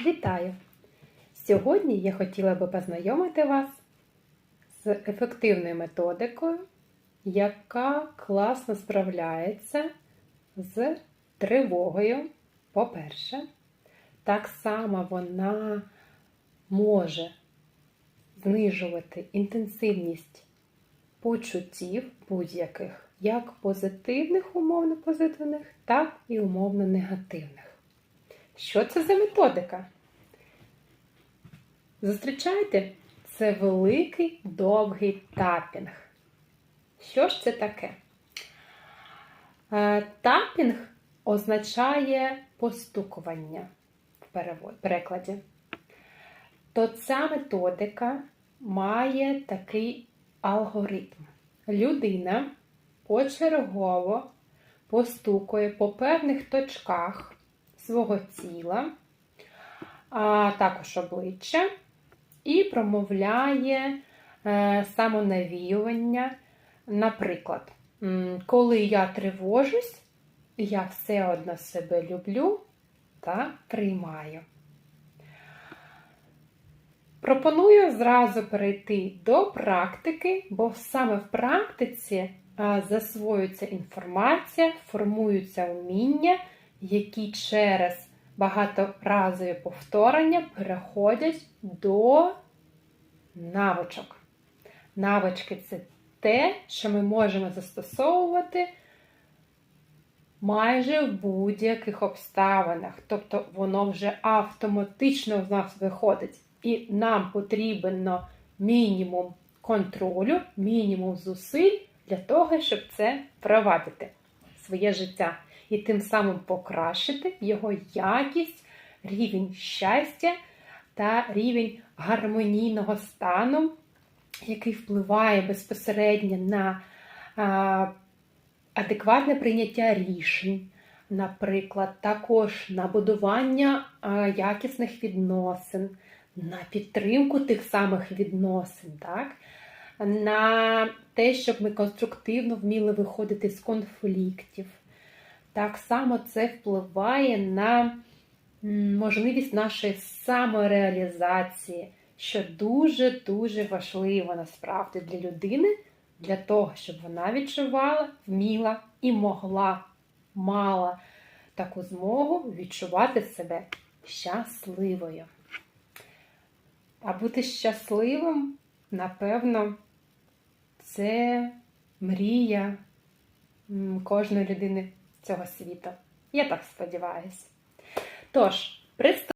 Вітаю! Сьогодні я хотіла би познайомити вас з ефективною методикою, яка класно справляється з тривогою. По-перше, так само вона може знижувати інтенсивність почуттів будь-яких, як позитивних, умовно позитивних, так і умовно негативних. Що це за методика? Зустрічайте, це великий довгий тапінг. Що ж це таке? Е, Тапінг означає постукування в перекладі. То ця методика має такий алгоритм. Людина почергово постукує по певних точках свого тіла, а також обличчя, і промовляє е, самонавіювання. Наприклад, коли я тривожусь, я все одно себе люблю та приймаю. Пропоную зразу перейти до практики, бо саме в практиці засвоюється інформація, формуються вміння, які через багаторазові повторення переходять до навичок. Навички це те, що ми можемо застосовувати майже в будь-яких обставинах. Тобто воно вже автоматично в нас виходить. І нам потрібно мінімум контролю, мінімум зусиль для того, щоб це впровадити в своє життя. І тим самим покращити його якість, рівень щастя та рівень гармонійного стану, який впливає безпосередньо на адекватне прийняття рішень, наприклад, також на будування якісних відносин, на підтримку тих самих відносин, так? На те, щоб ми конструктивно вміли виходити з конфліктів. Так само це впливає на можливість нашої самореалізації, що дуже-дуже важливо насправді для людини, для того, щоб вона відчувала, вміла і могла, мала таку змогу відчувати себе щасливою. А бути щасливим, напевно, це мрія кожної людини цього світу. Я так сподіваюся. Тож, представ.